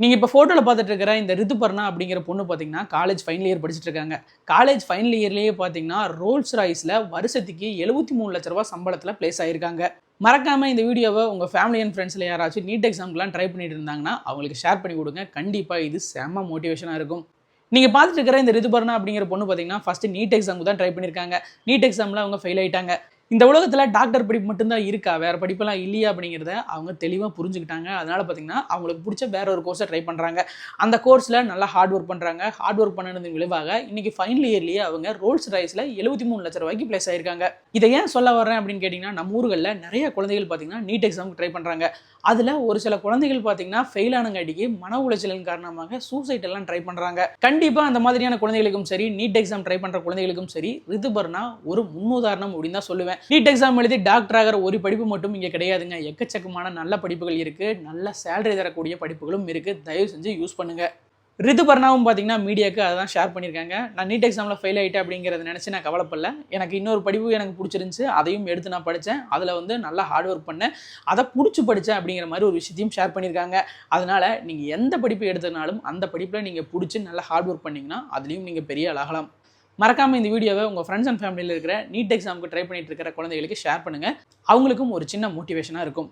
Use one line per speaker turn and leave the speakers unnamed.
நீங்கள் இப்போ ஃபோட்டோவில் பார்த்துட்டு இருக்கிற இந்த ரிதுபர்ணா அப்படிங்கிற பொண்ணு பார்த்தீங்கன்னா காலேஜ் ஃபைனல் இயர் படிச்சுட்டு இருக்காங்க. காலேஜ் ஃபைனல் இயர்லேயே பார்த்தீங்கன்னா ரோல்ஸ் ராய்ஸில் வருஷத்துக்கு எழுபத்தி மூணு லட்ச ரூபா சம்பளத்தில் ப்ளேஸ் ஆயிருக்காங்க. மறக்காமல் இந்த வீடியோவை உங்கள் ஃபேமிலி அண்ட் ஃப்ரெண்ட்ஸில் யாராச்சும் நீட் எக்ஸாம்க்குலாம் ட்ரை பண்ணிட்டு இருந்தாங்கன்னா அவங்களுக்கு ஷேர் பண்ணி கொடுங்க. கண்டிப்பாக இது செம்ம மோட்டிவேஷனாக இருக்கும். நீங்கள் பார்த்துட்டு இருக்கிற இந்த ரிதுபர்ணா அப்படிங்கிற பொண்ணு பார்த்தீங்கன்னா ஃபஸ்ட்டு நீட் எக்ஸாமுக்கு தான் ட்ரை பண்ணியிருக்காங்க நீட் எக்ஸாமில் அவங்க ஃபெயில் ஆயிட்டாங்க. இந்த உலகத்தில் டாக்டர் படிப்பு மட்டும்தான் இருக்கா? வேறு படிப்பெல்லாம் இல்லையா அப்படிங்கிறத அவங்க தெளிவாக புரிஞ்சுக்கிட்டாங்க. அதனால் பார்த்தீங்கன்னா அவங்களுக்கு பிடிச்ச வேற ஒரு கோர்ஸை ட்ரை பண்ணுறாங்க அந்த கோர்ஸில் நல்லா ஹார்ட் ஒர்க் பண்ணுறாங்க ஹார்ட் ஒர்க் பண்ணது விளைவாக இன்றைக்கி ஃபைனல் இயர்லேயே அவங்க ரோல்ஸ் ரைஸில் எழுபத்தி மூணு லட்ச ரூபாய்க்கு ப்ளேஸ் ஆயிருக்காங்க. இதை ஏன் சொல்ல வரேன் அப்படின்னு கேட்டிங்கன்னா நம்ம ஊர்களில் நிறைய குழந்தைகள் பார்த்தீங்கன்னா நீட் எக்ஸாமுக்கு ட்ரை பண்ணுறாங்க அதில் ஒரு சில குழந்தைகள் பார்த்திங்கன்னா ஃபெயில் ஆனங்காட்டிக்கு மன உளைச்சலின் காரணமாக சூசைட் எல்லாம் ட்ரை பண்ணுறாங்க கண்டிப்பாக அந்த மாதிரியான குழந்தைகளுக்கும் சரி நீட் எக்ஸாம் ட்ரை பண்ணுற குழந்தைகளுக்கும் சரி ரிதுபர்னா ஒரு முன்னுதாரணம் அப்படின்னு தான் சொல்லுவேன். நீட் எக்ஸாம் எழுதி டாக்டர் ஆகிற ஒரு படிப்பு மட்டும் இங்கே கிடையாதுங்க. எக்கச்சக்கமான நல்ல படிப்புகள் இருக்குது நல்ல சேலரி தரக்கூடிய படிப்புகளும் இருக்குது தயவு செஞ்சு யூஸ் பண்ணுங்க. ரிதுபர்ணாவும் பார்த்தீங்கன்னா மீடியாவுக்கு அதை தான் ஷேர் பண்ணியிருக்காங்க நான் நீட் எக்ஸாமில் ஃபெயில் ஆகிட்டேன் அப்படிங்கிறத நினச்சி நான் கவலைப்படல. எனக்கு இன்னொரு படிப்பு எனக்கு பிடிச்சிருந்துச்சு. அதையும் எடுத்து நான் படித்தேன் அதில் வந்து நல்லா ஹார்ட் ஒர்க் பண்ணேன். அதை பிடிச்சி படித்தேன் அப்படிங்கிற மாதிரி ஒரு விஷயத்தையும் ஷேர் பண்ணியிருக்காங்க அதனால் நீங்கள் எந்த படிப்பு எடுத்தனாலும் அந்த படிப்பில் நீங்கள் பிடிச்சி நல்லா ஹார்ட் ஒர்க் பண்ணிங்கன்னா அதுலேயும் நீங்கள் பெரிய ஆளாகலாம். மறக்காமல் இந்த வீடியோவை உங்கள் ஃப்ரெண்ட்ஸ் அண்ட் ஃபேமிலியில் இருக்கிற நீட் எக்ஸாமுக்கு ட்ரை பண்ணிட்டு இருக்கிற குழந்தைகளுக்கு ஷேர் பண்ணுங்கள் அவங்களுக்கும் ஒரு சின்ன மோட்டிவேஷனாக இருக்கும்.